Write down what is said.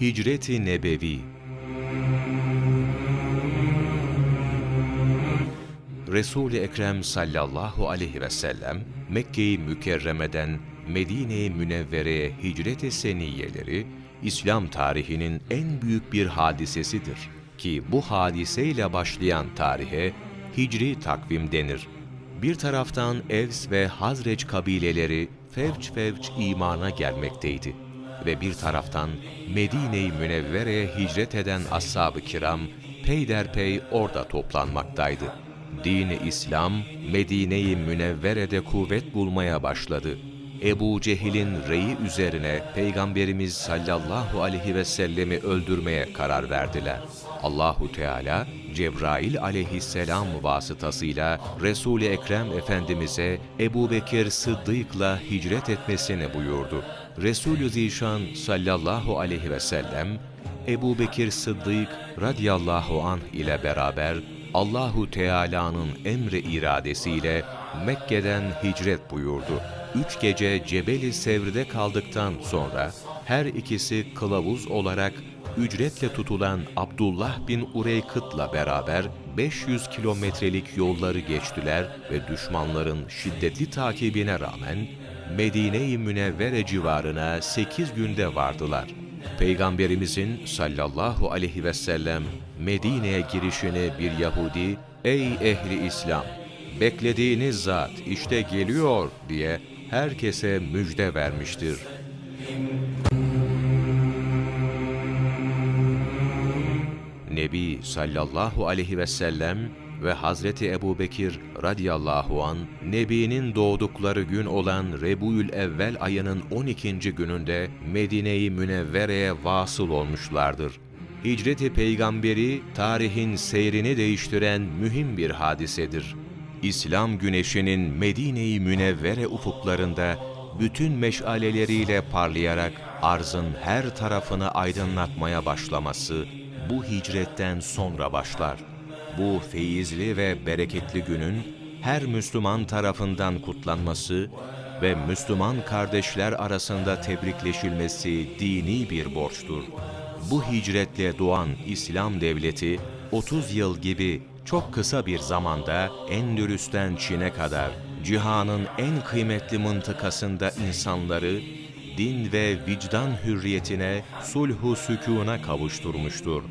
Hicret-i Nebevi Resul-i Ekrem sallallahu aleyhi ve sellem Mekke-i Mükerreme'den Medine-i Münevvere'ye hicret-i seniyeleri İslam tarihinin en büyük bir hadisesidir ki bu hadiseyle başlayan tarihe Hicri takvim denir. Bir taraftan Evs ve Hazreç kabileleri fevç fevç imana gelmekteydi ve bir taraftan Medine-i Münevvere'ye hicret eden ashab-ı kiram peyderpey orada toplanmaktaydı. Dini İslam Medine-i Münevvere'de kuvvet bulmaya başladı. Ebu Cehil'in reyi üzerine Peygamberimiz sallallahu aleyhi ve sellemi öldürmeye karar verdiler. Allahu Teala Cebrail aleyhisselam vasıtasıyla Resul-i Ekrem Efendimiz'e Ebu Bekir Sıddık'la hicret etmesini buyurdu. Resulü Zişan sallallahu aleyhi ve sellem Ebu Bekir Sıddık radiyallahu anh ile beraber Allahu Teala'nın emri iradesiyle Mekke'den hicret buyurdu. Üç gece Cebeli Sevr'de kaldıktan sonra her ikisi kılavuz olarak ücretle tutulan Abdullah bin Ureykıt'la beraber 500 kilometrelik yolları geçtiler ve düşmanların şiddetli takibine rağmen Medine-i Münevvere civarına 8 günde vardılar. Peygamberimizin sallallahu aleyhi ve sellem Medine'ye girişini bir Yahudi, ''Ey ehli İslam, beklediğiniz zat işte geliyor.'' diye herkese müjde vermiştir. Nebi sallallahu aleyhi ve sellem ve Hazreti Ebubekir radıyallahu an Nebi'nin doğdukları gün olan Rebuyül Evvel ayının 12. gününde Medine-i Münevvere'ye vasıl olmuşlardır. Hicreti peygamberi tarihin seyrini değiştiren mühim bir hadisedir. İslam güneşinin Medine-i Münevvere ufuklarında bütün meşaleleriyle parlayarak arzın her tarafını aydınlatmaya başlaması bu hicretten sonra başlar. Bu feyizli ve bereketli günün her Müslüman tarafından kutlanması ve Müslüman kardeşler arasında tebrikleşilmesi dini bir borçtur. Bu hicretle doğan İslam devleti 30 yıl gibi çok kısa bir zamanda Endülüs'ten Çin'e kadar cihanın en kıymetli mıntıkasında insanları din ve vicdan hürriyetine, sulhu sükûna kavuşturmuştur.